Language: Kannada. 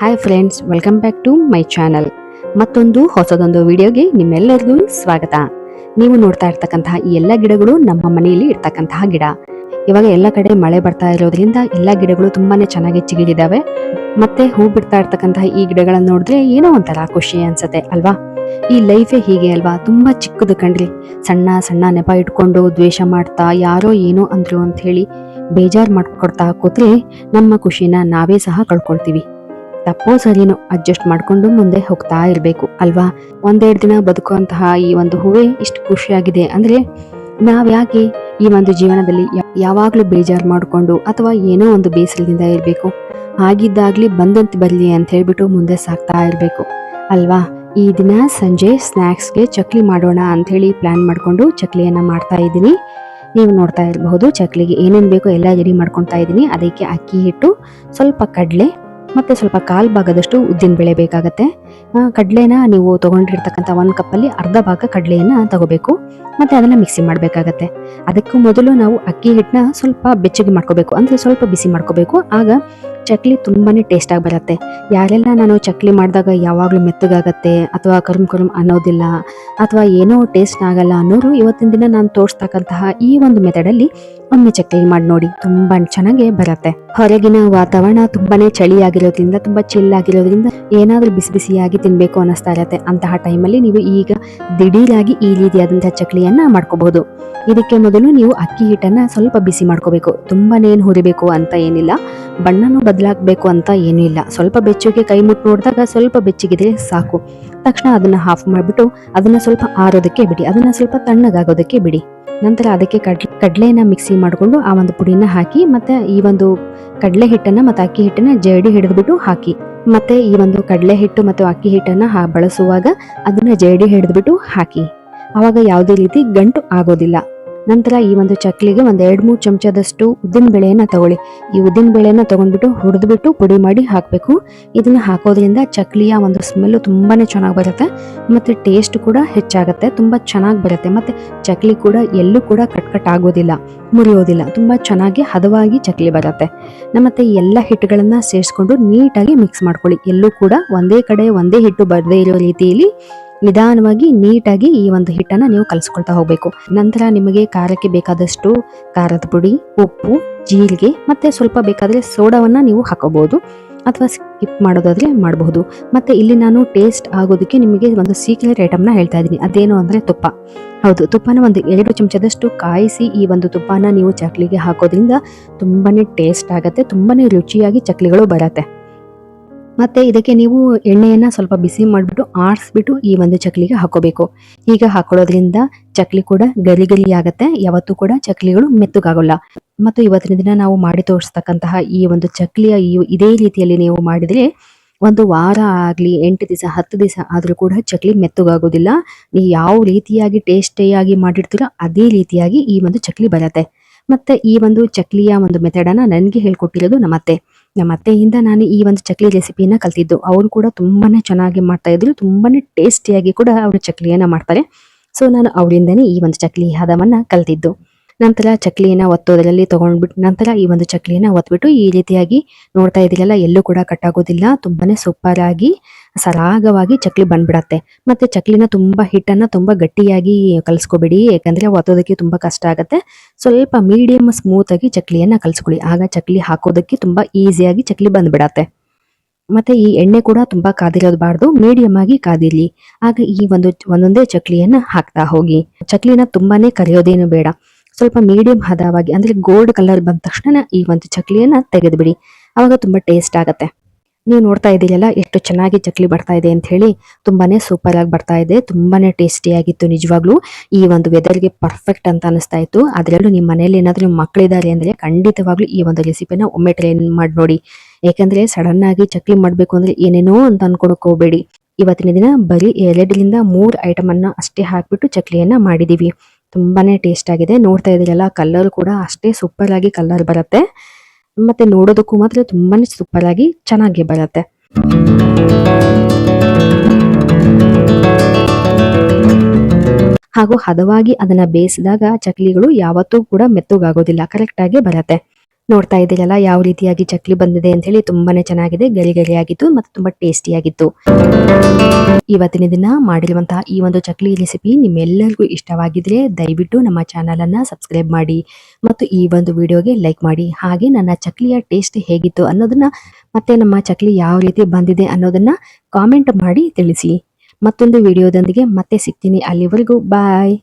Hi friends welcome back to my channel ಮತ್ತೊಂದು ಹೊಸದೊಂದು ವಿಡಿಯೋಗೆ ನಿಮ್ಮೆಲ್ಲರಿಗೂ ಸ್ವಾಗತ. ನೀವು ನೋಡ್ತಾ ಇರ್ತಕ್ಕಂತಹ ಈ ಎಲ್ಲ ಗಿಡಗಳು ನಮ್ಮ ಮನೆಯಲ್ಲಿ ಇರ್ತಕ್ಕಂತಹ ಗಿಡ. ಇವಾಗ ಎಲ್ಲ ಕಡೆ ಮಳೆ ಬರ್ತಾ ಇರೋದ್ರಿಂದ ಎಲ್ಲ ಗಿಡಗಳು ತುಂಬಾನೇ ಚೆನ್ನಾಗಿ ಚಿಗಿಡಿದಾವೆ ಮತ್ತೆ ಹೂ ಬಿಡ್ತಾ ಇರ್ತಕ್ಕಂತಹ ಈ ಗಿಡಗಳನ್ನ ನೋಡಿದ್ರೆ ಏನೋ ಒಂಥರ ಖುಷಿ ಅನ್ಸತ್ತೆ, ಅಲ್ವಾ? ಈ ಲೈಫೇ ಹೀಗೆ, ಅಲ್ವಾ? ತುಂಬಾ ಚಿಕ್ಕದು ಕಣ್ರಿ. ಸಣ್ಣ ಸಣ್ಣ ನೆಪ ಇಟ್ಕೊಂಡು ದ್ವೇಷ ಮಾಡ್ತಾ ಯಾರೋ ಏನೋ ಅಂದ್ರು ಅಂತ ಹೇಳಿ ಬೇಜಾರ್ ಮಾಡ್ಕೊಡ್ತಾ ಕೂತ್ರೆ ನಮ್ಮ ಖುಷಿನ ನಾವೇ ಸಹ ಕಳ್ಕೊಳ್ತೀವಿ. ತಪ್ಪೋ ಸರಿನೋ ಅಡ್ಜಸ್ಟ್ ಮಾಡ್ಕೊಂಡು ಮುಂದೆ ಹೋಗ್ತಾ ಇರಬೇಕು, ಅಲ್ವಾ? ಒಂದೆರಡು ದಿನ ಬದುಕುವಂತಹ ಈ ಒಂದು ಹೂವೆ ಇಷ್ಟು ಖುಷಿಯಾಗಿದೆ ಅಂದ್ರೆ ನಾವ್ಯಾಕೆ ಈ ಒಂದು ಜೀವನದಲ್ಲಿ ಯಾವಾಗಲೂ ಬೇಜಾರ್ ಮಾಡ್ಕೊಂಡು ಅಥವಾ ಏನೋ ಒಂದು ಬೇಸರದಿಂದ ಇರಬೇಕು? ಆಗಿದ್ದಾಗ್ಲಿ ಬಂದಂತ ಬರಲಿ ಅಂತ ಹೇಳ್ಬಿಟ್ಟು ಮುಂದೆ ಸಾಕ್ತಾ ಇರಬೇಕು, ಅಲ್ವಾ? ಈ ದಿನ ಸಂಜೆ ಸ್ನ್ಯಾಕ್ಸ್ಗೆ ಚಕ್ಲಿ ಮಾಡೋಣ ಅಂತ ಹೇಳಿ ಪ್ಲಾನ್ ಮಾಡ್ಕೊಂಡು ಚಕ್ಲಿಯನ್ನ ಮಾಡ್ತಾ ಇದ್ದೀನಿ. ನೀವು ನೋಡ್ತಾ ಇರಬಹುದು, ಚಕ್ಲಿಗೆ ಏನೇನು ಬೇಕೋ ಎಲ್ಲ ರೆಡಿ ಮಾಡ್ಕೊತಾ ಇದ್ದೀನಿ. ಅದಕ್ಕೆ ಅಕ್ಕಿ ಹಿಟ್ಟು, ಸ್ವಲ್ಪ ಕಡಲೆ ಮತ್ತೆ ಸ್ವಲ್ಪ ಕಾಲು ಭಾಗದಷ್ಟು ಉದ್ದಿನ ಬೇಳೆ ಬೇಕಾಗತ್ತೆ. ಕಡಲೆನ ನೀವು ತೊಗೊಂಡಿರ್ತಕ್ಕಂಥ ಒಂದು ಕಪ್ಪಲ್ಲಿ ಅರ್ಧ ಭಾಗ ಕಡಲೆಯನ್ನು ತಗೋಬೇಕು. ಮತ್ತೆ ಅದನ್ನ ಮಿಕ್ಸಿ ಮಾಡಬೇಕಾಗತ್ತೆ. ಅದಕ್ಕೂ ಮೊದಲು ನಾವು ಅಕ್ಕಿ ಹಿಟ್ಟನ್ನ ಸ್ವಲ್ಪ ಬೆಚ್ಚಗೆ ಮಾಡ್ಕೋಬೇಕು. ಅಂದರೆ ಸ್ವಲ್ಪ ಬಿಸಿ ಮಾಡ್ಕೋಬೇಕು. ಆಗ ಚಕ್ಲಿ ತುಂಬಾನೇ ಟೇಸ್ಟಾಗಿ ಬರುತ್ತೆ. ಯಾರೆಲ್ಲ ನಾನು ಚಕ್ಲಿ ಮಾಡಿದಾಗ ಯಾವಾಗಲೂ ಮೆತ್ತಗಾಗತ್ತೆ ಅಥವಾ ಕರುಮ್ ಕರುಮ್ ಅನ್ನೋದಿಲ್ಲ ಅಥವಾ ಏನೋ ಟೇಸ್ಟ್ ಆಗಲ್ಲ ಅನ್ನೋರು ಇವತ್ತಿನ ದಿನ ನಾನು ತೋರಿಸ್ತಕ್ಕಂತಹ ಈ ಒಂದು ಮೆಥಡಲ್ಲಿ ಒಮ್ಮೆ ಚಕ್ಲಿ ಮಾಡಿ ನೋಡಿ, ತುಂಬಾ ಚೆನ್ನಾಗಿ ಬರುತ್ತೆ. ಹೊರಗಿನ ವಾತಾವರಣ ತುಂಬಾನೇ ಚಳಿ ಆಗಿರೋದ್ರಿಂದ ತುಂಬಾ ಚಿಲ್ ಆಗಿರೋದ್ರಿಂದ ಏನಾದ್ರೂ ಬಿಸಿ ಬಿಸಿಯಾಗಿ ತಿನ್ಬೇಕು ಅನ್ನಿಸ್ತಾ ಇರತ್ತೆ. ಅಂತಹ ಟೈಮಲ್ಲಿ ನೀವು ಈಗ ದಿಢೀರಾಗಿ ಈ ರೀತಿಯಾದಂತಹ ಚಕ್ಲಿಯನ್ನ ಮಾಡ್ಕೋಬಹುದು ಇದಕ್ಕೆ ಮೊದಲು ನೀವು ಅಕ್ಕಿ ಹಿಟ್ಟನ್ನ ಸ್ವಲ್ಪ ಬಿಸಿ ಮಾಡ್ಕೋಬೇಕು. ತುಂಬಾನೇ ಏನು ಹುರಿಬೇಕು ಅಂತ ಏನಿಲ್ಲ. ಬಣ್ಣನೂ ಬದಲಾಗಬೇಕು ಅಂತ ಏನೂ ಇಲ್ಲ. ಸ್ವಲ್ಪ ಬೆಚ್ಚಗೆ ಕೈ ಮುಟ್ಟು ನೋಡಿದಾಗ ಸ್ವಲ್ಪ ಬೆಚ್ಚಗಿದ್ರೆ ಸಾಕು. ತಕ್ಷಣ ಅದನ್ನ ಹಾಫ್ ಮಾಡಿಬಿಟ್ಟು ಅದನ್ನ ಸ್ವಲ್ಪ ಆರೋದಕ್ಕೆ ಬಿಡಿ. ಅದನ್ನ ಸ್ವಲ್ಪ ತಣ್ಣಗಾಗೋದಕ್ಕೆ ಬಿಡಿ. ನಂತರ ಅದಕ್ಕೆ ಕಡ್ಲೆ ಕಡ್ಲೆನ ಮಿಕ್ಸಿ ಮಾಡಿಕೊಂಡು ಆ ಒಂದು ಪುಡಿನ ಹಾಕಿ ಮತ್ತೆ ಈ ಒಂದು ಕಡಲೆ ಹಿಟ್ಟನ್ನ ಮತ್ತೆ ಅಕ್ಕಿ ಹಿಟ್ಟನ್ನ ಜಡಿ ಹಿಡಿದ್ಬಿಟ್ಟು ಹಾಕಿ. ಮತ್ತೆ ಈ ಒಂದು ಕಡಲೆ ಹಿಟ್ಟು ಮತ್ತು ಅಕ್ಕಿ ಹಿಟ್ಟನ್ನ ಬಳಸುವಾಗ ಅದನ್ನ ಜಡಿ ಹಿಡಿದ್ಬಿಟ್ಟು ಹಾಕಿ. ಅವಾಗ ಯಾವುದೇ ರೀತಿ ಗಂಟು ಆಗೋದಿಲ್ಲ. ನಂತರ ಈ ಒಂದು ಚಕ್ಲಿಗೆ ಒಂದು ಎರಡು ಮೂರು ಚಮಚದಷ್ಟು ಉದ್ದಿನ ಬೇಳೆಯನ್ನ ತಗೊಳ್ಳಿ. ಈ ಉದ್ದಿನ ಬೇಳೆಯನ್ನ ತಗೊಂಡ್ಬಿಟ್ಟು ಹುರಿದ್ಬಿಟ್ಟು ಪುಡಿ ಮಾಡಿ ಹಾಕಬೇಕು. ಇದನ್ನ ಹಾಕೋದ್ರಿಂದ ಚಕ್ಲಿಯ ಒಂದು ಸ್ಮೆಲ್ ತುಂಬಾನೇ ಚೆನ್ನಾಗಿ ಬರುತ್ತೆ. ಮತ್ತೆ ಟೇಸ್ಟ್ ಕೂಡ ಹೆಚ್ಚಾಗುತ್ತೆ, ತುಂಬಾ ಚೆನ್ನಾಗಿ ಬರುತ್ತೆ. ಮತ್ತೆ ಚಕ್ಲಿ ಕೂಡ ಎಲ್ಲೂ ಕೂಡ ಕಟ್ ಕಟ್ ಆಗೋದಿಲ್ಲ, ಮುರಿಯೋದಿಲ್ಲ. ತುಂಬಾ ಚೆನ್ನಾಗಿ ಹದವಾಗಿ ಚಕ್ಲಿ ಬರುತ್ತೆ. ಮತ್ತು ಎಲ್ಲ ಹಿಟ್ಟುಗಳನ್ನ ಸೇರಿಸ್ಕೊಂಡು ನೀಟಾಗಿ ಮಿಕ್ಸ್ ಮಾಡ್ಕೊಳ್ಳಿ. ಎಲ್ಲೂ ಕೂಡ ಒಂದೇ ಕಡೆ ಒಂದೇ ಹಿಟ್ಟು ಬರದೇ ಇರೋ ರೀತಿಯಲ್ಲಿ ನಿಧಾನವಾಗಿ, ನೀಟಾಗಿ ಈ ಒಂದು ಹಿಟ್ಟನ್ನು ನೀವು ಕಲಿಸ್ಕೊಳ್ತಾ ಹೋಗಬೇಕು. ನಂತರ ನಿಮಗೆ ಖಾರಕ್ಕೆ ಬೇಕಾದಷ್ಟು ಖಾರದ ಪುಡಿ, ಉಪ್ಪು, ಜೀರಿಗೆ ಮತ್ತು ಸ್ವಲ್ಪ ಬೇಕಾದರೆ ಸೋಡಾವನ್ನು ನೀವು ಹಾಕೋಬಹುದು ಅಥವಾ ಸ್ಕಿಪ್ ಮಾಡೋದಾದರೆ ಮಾಡಬಹುದು. ಮತ್ತು ಇಲ್ಲಿ ನಾನು ಟೇಸ್ಟ್ ಆಗೋದಕ್ಕೆ ನಿಮಗೆ ಒಂದು ಸೀಕ್ರೆಟ್ ಐಟಮ್ನ ಹೇಳ್ತಾ ಇದ್ದೀನಿ. ಅದೇನು ಅಂದರೆ ತುಪ್ಪ. ಹೌದು, ತುಪ್ಪನ ಒಂದು ಎರಡು ಚಮಚದಷ್ಟು ಕಾಯಿಸಿ ಈ ಒಂದು ತುಪ್ಪನ ನೀವು ಚಕ್ಲಿಗೆ ಹಾಕೋದ್ರಿಂದ ತುಂಬಾ ಟೇಸ್ಟ್ ಆಗುತ್ತೆ ತುಂಬಾ ರುಚಿಯಾಗಿ ಚಕ್ಲಿಗಳು ಬರತ್ತೆ. ಮತ್ತೆ ಇದಕ್ಕೆ ನೀವು ಎಣ್ಣೆಯನ್ನ ಸ್ವಲ್ಪ ಬಿಸಿ ಮಾಡಿಬಿಟ್ಟು ಆಡಿಸ್ಬಿಟ್ಟು ಈ ಒಂದು ಚಕ್ಲಿಗೆ ಹಾಕೋಬೇಕು. ಈಗ ಹಾಕೊಳ್ಳೋದ್ರಿಂದ ಚಕ್ಲಿ ಕೂಡ ಗಲಿ ಗರಿ ಆಗತ್ತೆ. ಯಾವತ್ತೂ ಕೂಡ ಚಕ್ಲಿಗಳು ಮೆತ್ತಗಾಗಲ್ಲ. ಮತ್ತು ಇವತ್ತಿನ ದಿನ ನಾವು ಮಾಡಿ ತೋರಿಸ್ತಕ್ಕಂತಹ ಈ ಒಂದು ಚಕ್ಲಿಯ ಈ ಇದೇ ರೀತಿಯಲ್ಲಿ ನೀವು ಮಾಡಿದ್ರೆ ಒಂದು ವಾರ ಆಗ್ಲಿ, ಎಂಟು ದಿವಸ, ಹತ್ತು ದಿವಸ ಆದ್ರೂ ಕೂಡ ಚಕ್ಲಿ ಮೆತ್ತಗಾಗೋದಿಲ್ಲ. ನೀವು ಯಾವ ರೀತಿಯಾಗಿ ಟೇಸ್ಟಿಯಾಗಿ ಮಾಡಿರ್ತೀರೋ ಅದೇ ರೀತಿಯಾಗಿ ಈ ಒಂದು ಚಕ್ಲಿ ಬರುತ್ತೆ. ಮತ್ತೆ ಈ ಒಂದು ಚಕ್ಲಿಯ ಒಂದು ಮೆಥಡನ್ನ ನನಗೆ ಹೇಳ್ಕೊಟ್ಟಿರೋದು ನಮ್ಮ ಅತ್ತೆ ನಮ್ಮ ಅತ್ತೆಯಿಂದ ನಾನು ಈ ಒಂದು ಚಕ್ಲಿ ರೆಸಿಪಿಯನ್ನು ಕಲ್ತಿದ್ದು. ಅವರು ಕೂಡ ತುಂಬಾನೇ ಚೆನ್ನಾಗಿ ಮಾಡ್ತಾ ಇದ್ರು. ತುಂಬಾನೇ ಟೇಸ್ಟಿಯಾಗಿ ಕೂಡ ಅವರು ಚಕ್ಲಿಯನ್ನು ಮಾಡ್ತಾರೆ. ಸೊ, ನಾನು ಅವರಿಂದನೇ ಈ ಒಂದು ಚಕ್ಲಿ ಹದವನ್ನು ಕಲ್ತಿದ್ದು. ನಂತರ ಚಕ್ಲಿನ ಒತ್ತೋದ್ರಲ್ಲಿ ತಗೊಂಡ್ಬಿಟ್ಟು ನಂತರ ಈ ಒಂದು ಚಕ್ಲಿನ ಒತ್ಬಿಟ್ಟು ಈ ರೀತಿಯಾಗಿ ನೋಡ್ತಾ ಇದ್ದೀರಲ್ಲ, ಎಲ್ಲೂ ಕೂಡ ಕಟ್ಟಾಗೋದಿಲ್ಲ. ತುಂಬಾನೇ ಸೂಪರ್ ಸರಾಗವಾಗಿ ಚಕ್ಲಿ ಬಂದ್ಬಿಡತ್ತೆ. ಮತ್ತೆ ಚಕ್ಲಿನ ತುಂಬಾ ಹಿಟ್ಟನ್ನು ತುಂಬಾ ಗಟ್ಟಿಯಾಗಿ ಕಲ್ಸ್ಕೊಬೇಡಿ. ಯಾಕಂದ್ರೆ ಒತ್ತೋದಕ್ಕೆ ತುಂಬಾ ಕಷ್ಟ ಆಗುತ್ತೆ. ಸ್ವಲ್ಪ ಮೀಡಿಯಂ ಸ್ಮೂತ್ ಆಗಿ ಚಕ್ಲಿಯನ್ನ ಕಲ್ಸ್ಕೊಳ್ಳಿ. ಆಗ ಚಕ್ಲಿ ಹಾಕೋದಕ್ಕೆ ತುಂಬಾ ಈಸಿಯಾಗಿ ಚಕ್ಲಿ ಬಂದ್ಬಿಡತ್ತೆ. ಮತ್ತೆ ಈ ಎಣ್ಣೆ ಕೂಡ ತುಂಬಾ ಕಾದಿರೋದ್ಬಾರ್ದು. ಮೀಡಿಯಂ ಆಗಿ ಕಾದಿರ್ಲಿ. ಆಗ ಈ ಒಂದು ಒಂದೊಂದೇ ಚಕ್ಲಿಯನ್ನ ಹಾಕ್ತಾ ಹೋಗಿ. ಚಕ್ಲಿನ ತುಂಬಾನೇ ಕರಿಯೋದೇನು ಬೇಡ. ಸ್ವಲ್ಪ ಮೀಡಿಯಂ ಹದವಾಗಿ ಅಂದ್ರೆ ಗೋಲ್ಡ್ ಕಲರ್ ಬಂದ ತಕ್ಷಣ ಈ ಒಂದು ಚಕ್ಲಿಯನ್ನ ತೆಗೆದ್ಬಿಡಿ. ಅವಾಗ ತುಂಬಾ ಟೇಸ್ಟ್ ಆಗುತ್ತೆ. ನೀವು ನೋಡ್ತಾ ಇದ್ದೀರಲ್ಲ, ಎಷ್ಟು ಚೆನ್ನಾಗಿ ಚಕ್ಲಿ ಬರ್ತಾ ಇದೆ ಅಂತ ಹೇಳಿ, ತುಂಬಾನೇ ಸೂಪರ್ ಆಗಿ ಬರ್ತಾ ಇದೆ, ತುಂಬಾನೇ ಟೇಸ್ಟಿ ಆಗಿತ್ತು ನಿಜವಾಗ್ಲೂ. ಈ ಒಂದು ವೆದರ್ಗೆ ಪರ್ಫೆಕ್ಟ್ ಅಂತ ಅನಿಸ್ತಾ ಇತ್ತು. ಅದರಲ್ಲೂ ನಿಮ್ಮ ಮನೆಯಲ್ಲಿ ಏನಾದರೂ ನಿಮ್ಮ ಮಕ್ಕಳಿದ್ದಾರೆ ಅಂದ್ರೆ ಖಂಡಿತವಾಗ್ಲೂ ಈ ಒಂದು ರೆಸಿಪಿನ ಒಮ್ಮೆ ಟ್ರೈ ಮಾಡಿ ನೋಡಿ. ಯಾಕಂದ್ರೆ ಸಡನ್ ಆಗಿ ಚಕ್ಲಿ ಮಾಡಬೇಕು ಅಂದ್ರೆ ಏನೇನೋ ಅಂತ ಅನ್ಕೊಳಕ್ ಇವತ್ತಿನ ದಿನ ಬರೀ ಎರಡರಿಂದ ಮೂರು ಐಟಮ್ ಅಷ್ಟೇ ಹಾಕಿಬಿಟ್ಟು ಚಕ್ಲಿಯನ್ನ ಮಾಡಿದೀವಿ. ತುಂಬಾನೇ ಟೇಸ್ಟ್ ಆಗಿದೆ. ನೋಡ್ತಾ ಇದ್ದೀರಲ್ಲ ಕಲರ್ ಕೂಡ ಅಷ್ಟೇ ಸೂಪರ್ ಆಗಿ ಕಲರ್ ಬರುತ್ತೆ. ಮತ್ತೆ ನೋಡೋದಕ್ಕೂ ಮಾತ್ರ ತುಂಬಾನೇ ಸೂಪರ್ ಆಗಿ ಚೆನ್ನಾಗಿ ಬರುತ್ತೆ. ಹಾಗೂ ಹದವಾಗಿ ಅದನ್ನ ಬೇಯಿಸಿದಾಗ ಚಕ್ಲಿಗಳು ಯಾವತ್ತೂ ಕೂಡ ಮೆತ್ತಗಾಗೋದಿಲ್ಲ ಕರೆಕ್ಟ್ ಆಗಿ ಬರುತ್ತೆ. ನೋಡ್ತಾ ಇದ್ದೀರಲ್ಲ, ಯಾವ ರೀತಿಯಾಗಿ ಚಕ್ಲಿ ಬಂದಿದೆ ಅಂತ ಹೇಳಿ ತುಂಬಾನೇ ಚೆನ್ನಾಗಿದೆ, ಗರಿ ಗರಿಯಾಗಿತ್ತು ಮತ್ತು ತುಂಬಾ ಟೇಸ್ಟಿಯಾಗಿತ್ತು. ಇವತ್ತಿನ ದಿನ ಮಾಡಿರುವಂತಹ ಈ ಒಂದು ಚಕ್ಲಿ ರೆಸಿಪಿ ನಿಮ್ಮೆಲ್ಲರಿಗೂ ಇಷ್ಟವಾಗಿದ್ರೆ ದಯವಿಟ್ಟು ನಮ್ಮ ಚಾನಲ್ ಅನ್ನ ಸಬ್ಸ್ಕ್ರೈಬ್ ಮಾಡಿ ಮತ್ತು ಈ ಒಂದು ವಿಡಿಯೋಗೆ ಲೈಕ್ ಮಾಡಿ. ಹಾಗೆ ನನ್ನ ಚಕ್ಲಿಯ ಟೇಸ್ಟ್ ಹೇಗಿತ್ತು ಅನ್ನೋದನ್ನ ಮತ್ತೆ ನಮ್ಮ ಚಕ್ಲಿ ಯಾವ ರೀತಿ ಬಂದಿದೆ ಅನ್ನೋದನ್ನ ಕಾಮೆಂಟ್ ಮಾಡಿ ತಿಳಿಸಿ. ಮತ್ತೊಂದು ವಿಡಿಯೋದೊಂದಿಗೆ ಮತ್ತೆ ಸಿಗ್ತೀನಿ. ಅಲ್ಲಿವರೆಗೂ ಬಾಯ್.